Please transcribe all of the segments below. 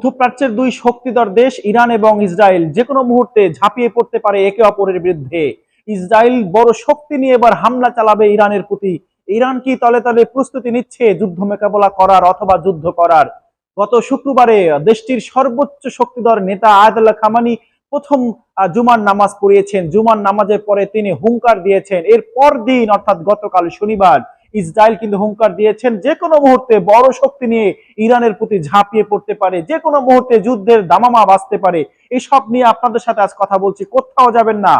মধ্যপ্রাচ্যের দুই শক্তিধর দেশ, ইরান এবং ইসরায়েল যে কোনো মুহূর্তে ঝাঁপিয়ে পড়তে পারে একে অপরের বিরুদ্ধে। ইসরায়েল বড় শক্তি নিয়ে এবার হামলা চালাবে ইরানের প্রতি। ইরান কি তলে তলে প্রস্তুতি নিচ্ছে যুদ্ধ মোকাবেলা করার অথবা যুদ্ধ করার? গত শুক্রবারে দেশটির সর্বোচ্চ শক্তিধর নেতা আয়াতুল্লাহ খামানি প্রথম জুমার নামাজ পড়িয়েছেন। জুমার নামাজের পরে তিনি হুঙ্কার দিয়েছেন। এর পর দিন, অর্থাৎ গতকাল শনিবার ইসরায়েল কিন্তু হুঙ্কার দিয়েছেন, যে কোনো মুহূর্তে বড় শক্তি নিয়ে ইরানের প্রতি ঝাঁপিয়ে পড়তে পারে, যে কোনো মুহূর্তে যুদ্ধের দামামা বাঁচতে পারে। এসব নিয়ে আপনাদের সাথে আজ কথা বলছি, কোথাও যাবেন না।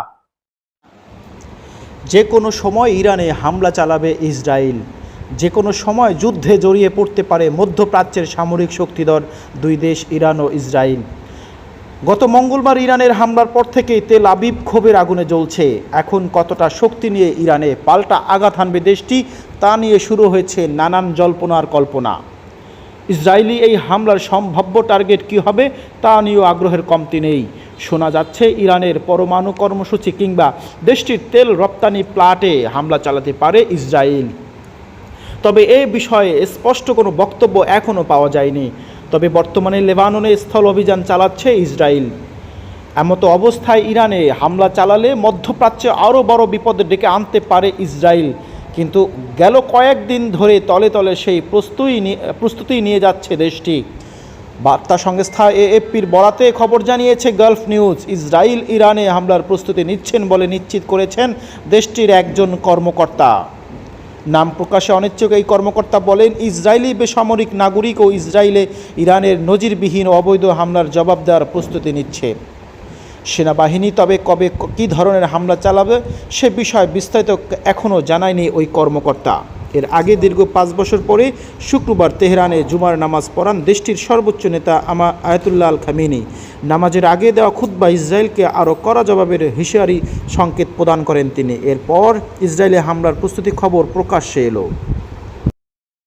যে কোনো সময় ইরানে হামলা চালাবে ইসরায়েল, যে কোনো সময় যুদ্ধে জড়িয়ে পড়তে পারে মধ্যপ্রাচ্যের সামরিক শক্তিধর দুই দেশ ইরান ও ইসরায়েল। গত মঙ্গলবার ইরানের হামলার পর থেকেই তেল আবিব ক্ষোভের আগুনে জ্বলছে। এখন কতটা শক্তি নিয়ে ইরানে পাল্টা আঘাত হানবে দেশটি তা নিয়ে শুরু হয়েছে নানান জল্পনার কল্পনা। ইসরায়েলি এই হামলার সম্ভাব্য টার্গেট কী হবে তা নিয়েও আগ্রহের কমতি নেই। শোনা যাচ্ছে ইরানের পরমাণু কর্মসূচি কিংবা দেশটির তেল রপ্তানি প্লাটে হামলা চালাতে পারে ইসরায়েল। তবে এ বিষয়ে স্পষ্ট কোনো বক্তব্য এখনও পাওয়া যায়নি। তবে বর্তমানে লেবাননে স্থল অভিযান চালাচ্ছে ইসরায়েল। এমতো অবস্থায় ইরানে হামলা চালালে মধ্যপ্রাচ্যে আরও বড় বিপদে ডেকে আনতে পারে ইসরায়েল। কিন্তু গেল কয়েকদিন ধরে তলে তলে সেই প্রস্তুতি প্রস্তুতি নিয়ে যাচ্ছে দেশটি। বার্তা সংস্থা এএফপির বরাতে খবর জানিয়েছে, গালফ নিউজ ইসরায়েল ইরানে হামলার প্রস্তুতি নিচ্ছেন বলে নিশ্চিত করেছেন দেশটির একজন কর্মকর্তা। নাম প্রকাশে অনিচ্ছুক এই কর্মকর্তা বলেন ইসরায়েলি বেসামরিক নাগরিক ও ইসরায়েলে ইরানের নজিরবিহীন অবৈধ হামলার জবাব দেওয়ার প্রস্তুতি নিচ্ছে। সেনাবাহিনী, তবে কবে কী ধরনের হামলা চালাবে সে বিষয়ে বিস্তারিত এখনও জানায়নি ওই কর্মকর্তা। এর আগে দীর্ঘ পাঁচ বছর পরে শুক্রবার তেহরানে জুমার নামাজ পড়ান দেশটির সর্বোচ্চ নেতা আমা আয়াতুল্লাহ আল খামিনি। নামাজের আগে দেওয়া খুদ্া ইসরায়েলকে আরও কড়া জবাবের হুঁশিয়ারি সংকেত প্রদান করেন তিনি। এরপর ইসরায়েলে হামলার প্রস্তুতি খবর প্রকাশ্যে এলো।